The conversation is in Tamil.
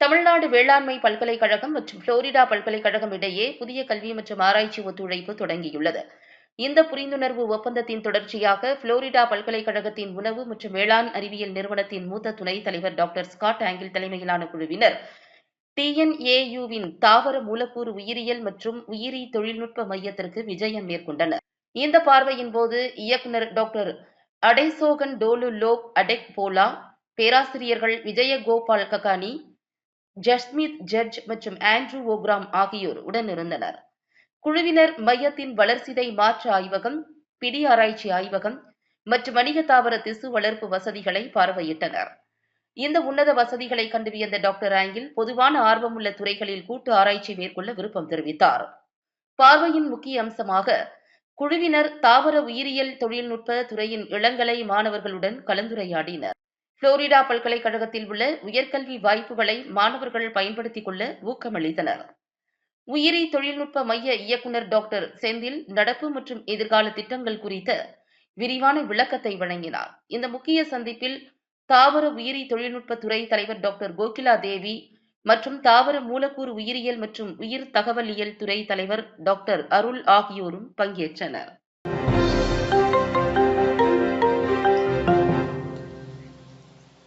தமிழ்நாடு வேளாண்மை பல்கலைக்கழகம் மற்றும் புளோரிடா பல்கலைக்கழகம் இடையே புதிய கல்வி மற்றும் ஆராய்ச்சி ஒத்துழைப்பு தொடங்கியுள்ளது. இந்த புரிந்துணர்வு ஒப்பந்தத்தின் தொடர்ச்சியாக புளோரிடா பல்கலைக்கழகத்தின் உணவு மற்றும் வேளாண் அறிவியல் நிறுவனத்தின் மூத்த துணைத் தலைவர் டாக்டர் ஸ்காட் ஆங்கில் தலைமையிலான குழுவினர். டிஎன்ஏயுவின் தாவர மூலக்கூறு உயிரியல் மற்றும் உயிரி தொழில்நுட்ப மையத்திற்கு விஜயம் மேற்கொண்டனர். இந்த பார்வையின் போது இயக்குநர் டாக்டர் அடைசோகன் டோலு லோக் அடெக் போலா பேராசிரியர்கள் விஜயகோபால் ககானி ஜஸ்மித் ஜட்ஜ் மற்றும் ஆண்ட்ரூ ஓக்ராம் ஆகியோர் உடனிருந்தனர். குழுவினர் மையத்தின் வளர்சிதை மாற்று ஆய்வகம் பிடி ஆராய்ச்சி ஆய்வகம் மற்றும் வணிக தாவர திசு வளர்ப்பு வசதிகளை பார்வையிட்டனர். இந்த உன்னத வசதிகளை கண்டு வியந்த டாக்டர் ஆங்கில் பொதுவான ஆர்வமுள்ள துறைகளில் கூட்டு ஆராய்ச்சி மேற்கொள்ள விருப்பம் தெரிவித்தார். பார்வையின் முக்கிய அம்சமாக குழுவினர் தாவர உயிரியல் தொழில்நுட்ப துறையின் இளங்கலை மாணவர்களுடன் கலந்துரையாடினர். புளோரிடா பல்கலைக்கழகத்தில் உள்ள உயர்கல்வி வாய்ப்புகளை மாணவர்கள் பயன்படுத்திக் கொள்ள ஊக்கமளித்தனர். உயிரி தொழில்நுட்ப மைய இயக்குநர் டாக்டர் செந்தில் நடப்பு மற்றும் எதிர்கால திட்டங்கள் குறித்த விரிவான விளக்கத்தை வழங்கினார். இந்த முக்கிய சந்திப்பில் தாவர உயிரி தொழில்நுட்பத்துறை தலைவர் டாக்டர் கோகிலா தேவி மற்றும் தாவர மூலக்கூறு உயிரியல் மற்றும் உயிர் தகவலியல் துறை தலைவர் டாக்டர் அருள் ஆகியோரும் பங்கேற்றனர்.